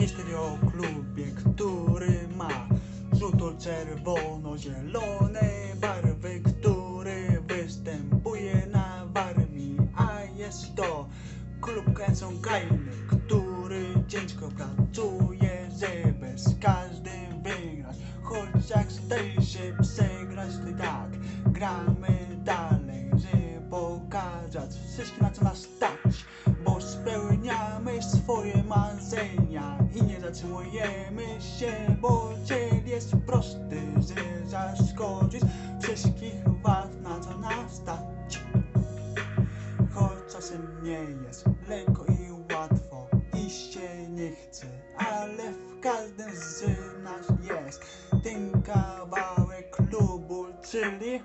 historii o klubie, który ma żółto-czerwono-zielone barwy, który występuje na warmi, a jest to klub kręcągajny, który ciężko pracuje, żeby z każdym wygrać, choć jak stoi się przegrać, to tak gramy dalej, pokazać wszystkim na co nas stać, bo spełniamy swoje marzenia i nie zatrzymujemy się, bo cel jest prosty, że zaskoczyć wszystkich was na co nas stać. Choć czasem nie jest lekko i łatwo i się nie chce, ale w każdym z nas jest ten kawałek klubu, czyli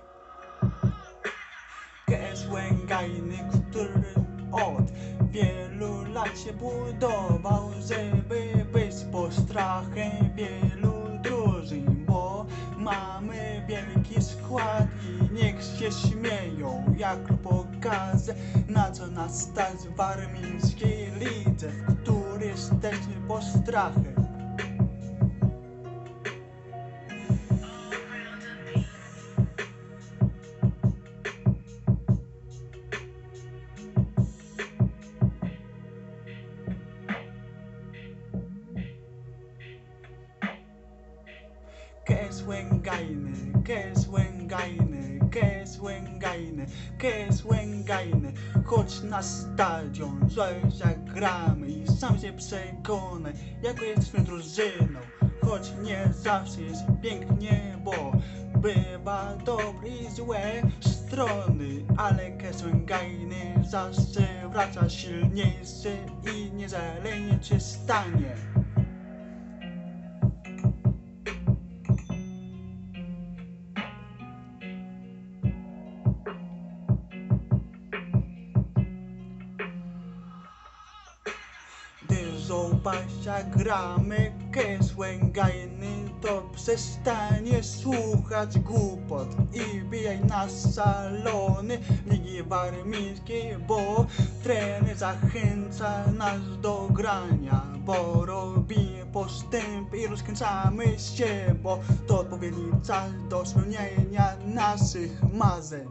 Łęgajny, który od wielu lat się budował, żeby być postrachem wielu drużyn, bo mamy wielki skład i niech się śmieją, jak pokażę, na co nas stać w warmińskiej lidze, w której jesteśmy postrachem. Łęgajny, Kes Łęgajny, Kes Łęgajny, Kes Łęgajny Chodź na stadion, coś jak gramy i sam się przekonaj Jaką jesteśmy drużyną. Choć nie zawsze jest pięknie, bo bywa dobre i złe strony Ale Kes Łęgajny zawsze wraca silniejszy i niezależnie czy stanie Jak gramy Kes Łęgajny To przestanie słuchać głupot I bijaj na salony. Ligi Warmińskiej Bo trener zachęca nas do grania Bo robimy postępy i rozkręcamy się Bo to odpowiedni czas do spełnienia naszych marzeń